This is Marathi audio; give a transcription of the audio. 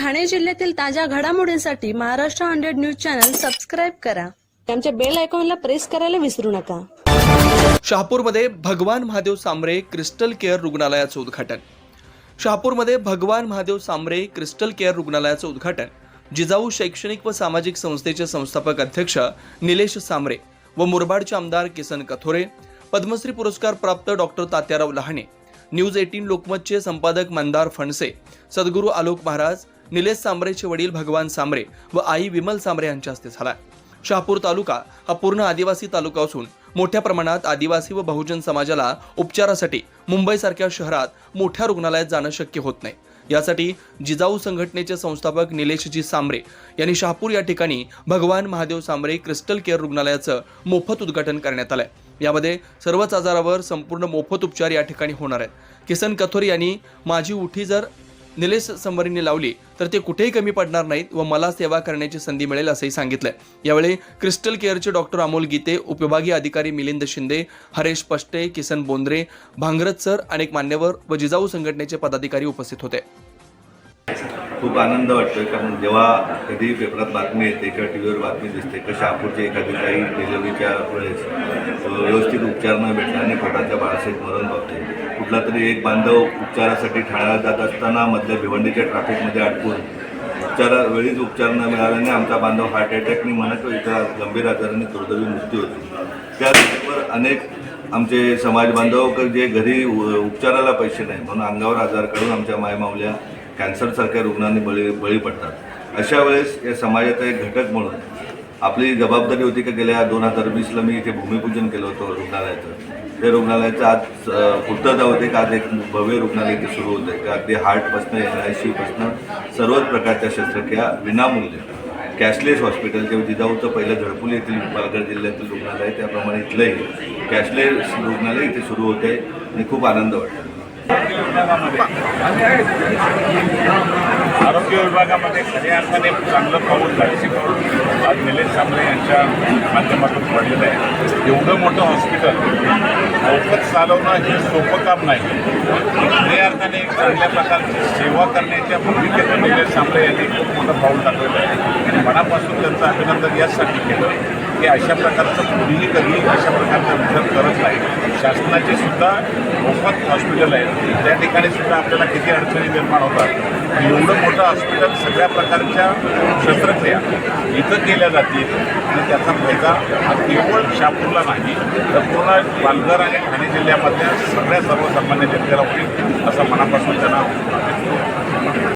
ठाणे जिल्ह्यातील ताज्या घडामोडींसाठी Maharashtra hundred news channel subscribe करा. आमच्या बेल आयकॉनला प्रेस करायला विसरू नका. शहापूरमध्ये भगवान महादेव सांबरे क्रिस्टल केअर रुग्णालयाचं उद्घाटन. शहापूरमध्ये भगवान महादेव सांबरे क्रिस्टल केअर रुग्णालयाचं उद्घाटन. जिजाऊ शैक्षणिक व सामाजिक संस्थेचे संस्थापक अध्यक्ष निलेश सांबरे व मुरबाडचे आमदार किसन कथोरे पद्मश्री पुरस्कार प्राप्त doctor Tatyarao Lahane news eighteen लोकमतचे संपादक मंदार फणसे सद्गुरू आलोक महाराज निलेश सांबरेचे वडील भगवान सांबरे व आई विमल सांबरे यांच्या हस्ते झाला शहापूर तालुका हा पूर्ण आदिवासी तालुका असून मोठ्या प्रमाणात आदिवासी व बहुजन समाजाला उपचारासाठी मुंबईसारख्या शहरात मोठ्या रुग्णालयात जाणं शक्य होत नाही. यासाठी जिजाऊ संघटनेचे संस्थापक निलेशजी सांबरे यांनी शहापूर या ठिकाणी भगवान महादेव सांबरे क्रिस्टल केअर रुग्णालयाचं मोफत उद्घाटन करण्यात आलंय. यामध्ये सर्वच आजारावर संपूर्ण मोफत उपचार या ठिकाणी होणार आहेत. किसन कथोर यांनी माझी उठी जर निलेश संबरीने लावली तर ते कुठेही कमी पडणार नाहीत व मला सेवा करण्याची संधी मिळेल असंही सांगितलं यावेळी क्रिस्टल केअरचे डॉक्टर अमोल गीते उपविभागीय अधिकारी मिलिंद शिंदे हरेश पष्टे किसन बोंद्रे भांगरत सर अनेक मान्यवर व जिजाऊ संघटनेचे पदाधिकारी उपस्थित होते. खूप आनंद वाटतोय कारण जेव्हा कधी पेपरात बातमी येते किंवा टी व्हीवर बातमी दिसते का शहापूरच्या एखादी काही डिलिव्हरीच्या वेळेस व्यवस्थित उपचार न भेटल्याने पोटाच्या बाळासाहेब मरण पावते. कुठला तरी एक बांधव उपचारासाठी ठाण्याला जात असताना मधल्या भिवंडीच्या ट्रॅफिकमध्ये अडकून उपचारा वेळीच उपचार न मिळाल्याने आमचा बांधव हार्ट अटॅकने म्हणा किंवा इतर गंभीर आजाराने दुर्दैवी मृत्यू होती. त्याचबरोबर अनेक आमचे समाज बांधव जे घरी उ- उपचाराला पैसे नाही म्हणून अंगावर आजार काढून आमच्या मायमावल्या कॅन्सरसारख्या रुग्णांनी बळी बळी पडतात. अशा वेळेस या समाजाचा एक घटक म्हणून आपली जबाबदारी होती की गेल्या दोन हजार वीसला मी इथे भूमिपूजन केलं होतं रुग्णालयाचं. त्या रुग्णालयाचं आज पूर्तता होते का आज एक भव्य रुग्णालय इथे सुरू होतं आहे अगदी हार्टपासनं एन आय सीपासनं सर्वच प्रकारच्या शस्त्रक्रिया विनामूल्य. कॅशलेस हॉस्पिटल जे जिजाऊचं पहिलं झडपुली येथील पालघर जिल्ह्यातील रुग्णालय त्याप्रमाणे इथलंही कॅशलेस रुग्णालय इथे सुरू होते आणि खूप आनंद वाटतो. आरोग्य विभागामध्ये खऱ्या अर्थाने चांगलं पाऊल धाडसी पाऊल आज निलेश सांबळे यांच्या माध्यमातून पडलेलं आहे. एवढं मोठं हॉस्पिटल मोफत चालवणं हे सोपं काम नाही. खऱ्या अर्थाने चांगल्या प्रकारची सेवा करण्याच्या भूमिकेतून निलेश सांबळे यांनी खूप मोठं पाऊल टाकलेलं आहे. आणि मनापासून त्यांचं अभिनंदन यासाठी केलं. की अशा प्रकारचं कुणीही कधी अशा प्रकारचा विचार करत नाही. शासनाचे सुद्धा मोफत हॉस्पिटल आहेत. त्या ठिकाणी सुद्धा आपल्याला किती अडचणी निर्माण होतात? एवढं मोठं हॉस्पिटल सगळ्या प्रकारच्या शस्त्रक्रिया इथं केल्या जातील आणि त्याचा फायदा हा केवळ शापूरला नाही तर पूर्ण पालघर आणि ठाणे जिल्ह्यामधल्या सगळ्या सर्वसामान्य जनतेला होईल असं मनापासून त्यांना